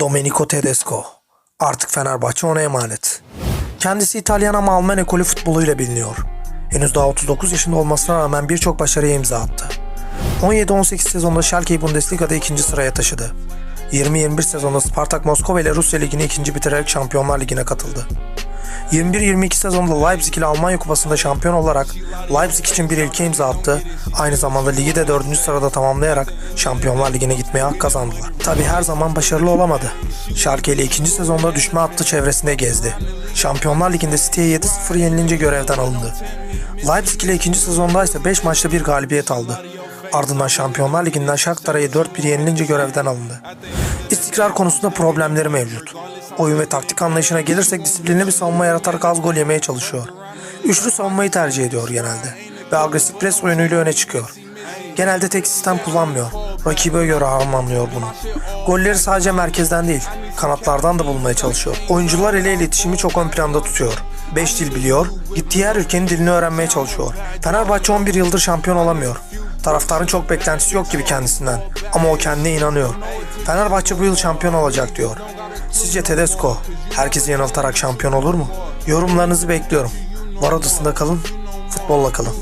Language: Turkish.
Domenico Tedesco. Artık Fenerbahçe ona emanet. Kendisi İtalyan ama Alman ekolü futboluyla biliniyor. Henüz daha 39 yaşında olmasına rağmen birçok başarıya imza attı. 17-18 sezonda Schalke'yi Bundesliga'da ikinci sıraya taşıdı. 20-21 sezonda Spartak Moskova ile Rusya Ligi'ni ikinci bitirerek Şampiyonlar Ligi'ne katıldı. 21-22 sezonda Leipzig ile Almanya Kupası'nda şampiyon olarak Leipzig için bir ilke imza attı. Aynı zamanda ligi de 4. sırada tamamlayarak Şampiyonlar Ligi'ne gitmeye hak kazandılar. Tabi her zaman başarılı olamadı. Schalke ile ikinci sezonda düşme hattı çevresinde gezdi. Şampiyonlar Ligi'nde City'ye 7-0 yenilince görevden alındı. Leipzig ile ikinci sezonda ise 5 maçta bir galibiyet aldı. Ardından Şampiyonlar Ligi'nden Shakhtar'a 4-1 yenilince görevden alındı. İstikrar konusunda problemleri mevcut. Oyun ve taktik anlayışına gelirsek disiplinli bir savunma yaratarak az gol yemeye çalışıyor. Üçlü savunmayı tercih ediyor genelde ve agresif pres oyunuyla öne çıkıyor. Genelde tek sistem kullanmıyor. Rakibe göre harmanlıyor bunu. Golleri sadece merkezden değil, kanatlardan da bulmaya çalışıyor. Oyuncular ile iletişimi çok ön planda tutuyor. 5 dil biliyor, gittiği her ülkenin dilini öğrenmeye çalışıyor. Fenerbahçe 11 yıldır şampiyon olamıyor. Taraftarın çok beklentisi yok gibi kendisinden ama o kendine inanıyor. Fenerbahçe bu yıl şampiyon olacak diyor. Sizce Tedesco herkesi yanıltarak şampiyon olur mu? Yorumlarınızı bekliyorum. Var odasında kalın, futbolla kalın.